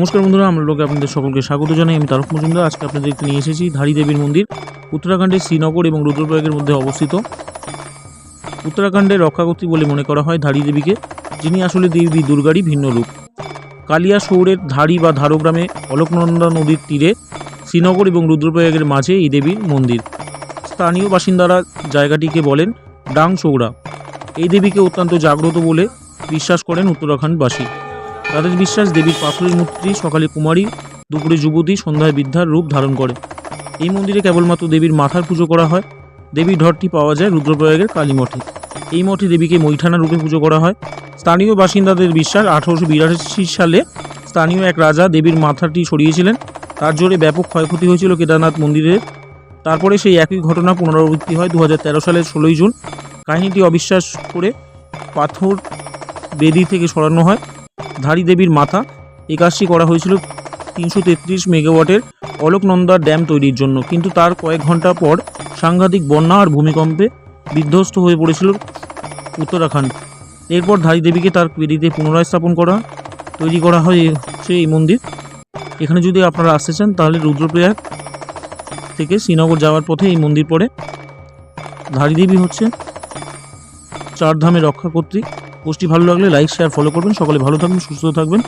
নমস্কার বন্ধুরা, আমরা লোকে আপনাদের সকলকে স্বাগত জানাই। আমি তারক মজুমদার। আজকে আপনাদের নিয়ে এসেছি ধারী দেবীর মন্দির, উত্তরাখণ্ডের শ্রীনগর এবং রুদ্রপ্রয়াগের মধ্যে অবস্থিত। উত্তরাখণ্ডের রক্ষাকর্ত্রী বলে মনে করা হয় ধারী দেবীকে, যিনি আসলে দেবী দুর্গারই ভিন্ন রূপ। কালিয়া শহরের ধারী বা ধারগ্রামে অলোকনন্দা নদীর তীরে শ্রীনগর এবং রুদ্রপ্রয়াগের মাঝে এই দেবীর মন্দির। স্থানীয় বাসিন্দারা জায়গাটিকে বলেন ডাং চৌড়া এই দেবীকে অত্যন্ত জাগ্রত বলে বিশ্বাস করেন উত্তরাখণ্ডবাসী। তাদের বিশ্বাস, দেবীর পাথরের মূর্তি, সকালে কুমারী, দুপুরে যুবতী, সন্ধ্যায় বৃদ্ধার রূপ ধারণ করে। এই মন্দিরে কেবলমাত্র দেবীর মাথার পুজো করা হয়। দেবীর ঢরটি পাওয়া যায় রুদ্রপ্রয়াগের কালী মঠে। এই মঠে দেবীকে মৈঠানা রূপে পুজো করা হয়। স্থানীয় বাসিন্দাদের বিশ্বাস, আঠারোশো বিরাশি সালে স্থানীয় এক রাজা দেবীর মাথাটি সরিয়েছিলেন। তার জোরে ব্যাপক ক্ষয়ক্ষতি হয়েছিল কেদারনাথ মন্দিরের তারপরে সেই একই ঘটনা পুনরাবৃত্তি হয় দু হাজার তেরো সালের ষোলোই জুন। কাহিনীটি অবিশ্বাস করে পাথর বেদি থেকে সরানো হয়। ধারী দেবীর মাথা। কাজটি করা হয়েছিল তিনশো তেত্রিশ মেগাওয়াটের অলোকনন্দা ড্যাম তৈরির জন্য। কিন্তু তার কয়েক ঘণ্টা পর সাংঘাতিক বন্যা আর ভূমিকম্পে বিধ্বস্ত হয়ে পড়েছিল উত্তরাখণ্ড। এরপর ধারী দেবীকে তার বেদিতে পুনরায় স্থাপন করা, তৈরি করা হয় হচ্ছে এই মন্দির। এখানে যদি আপনারা আসতে চান, তাহলে রুদ্রপ্রয়াগ থেকে শ্রীনগর যাওয়ার পথে এই মন্দির পড়ে। ধারী দেবী হচ্ছে চার ধামে রক্ষা কর্তৃক পোস্টটি ভালো লাগলে লাইক শেয়ার ফলো করবেন। সকলে ভালো থাকবেন সুস্থ থাকবেন।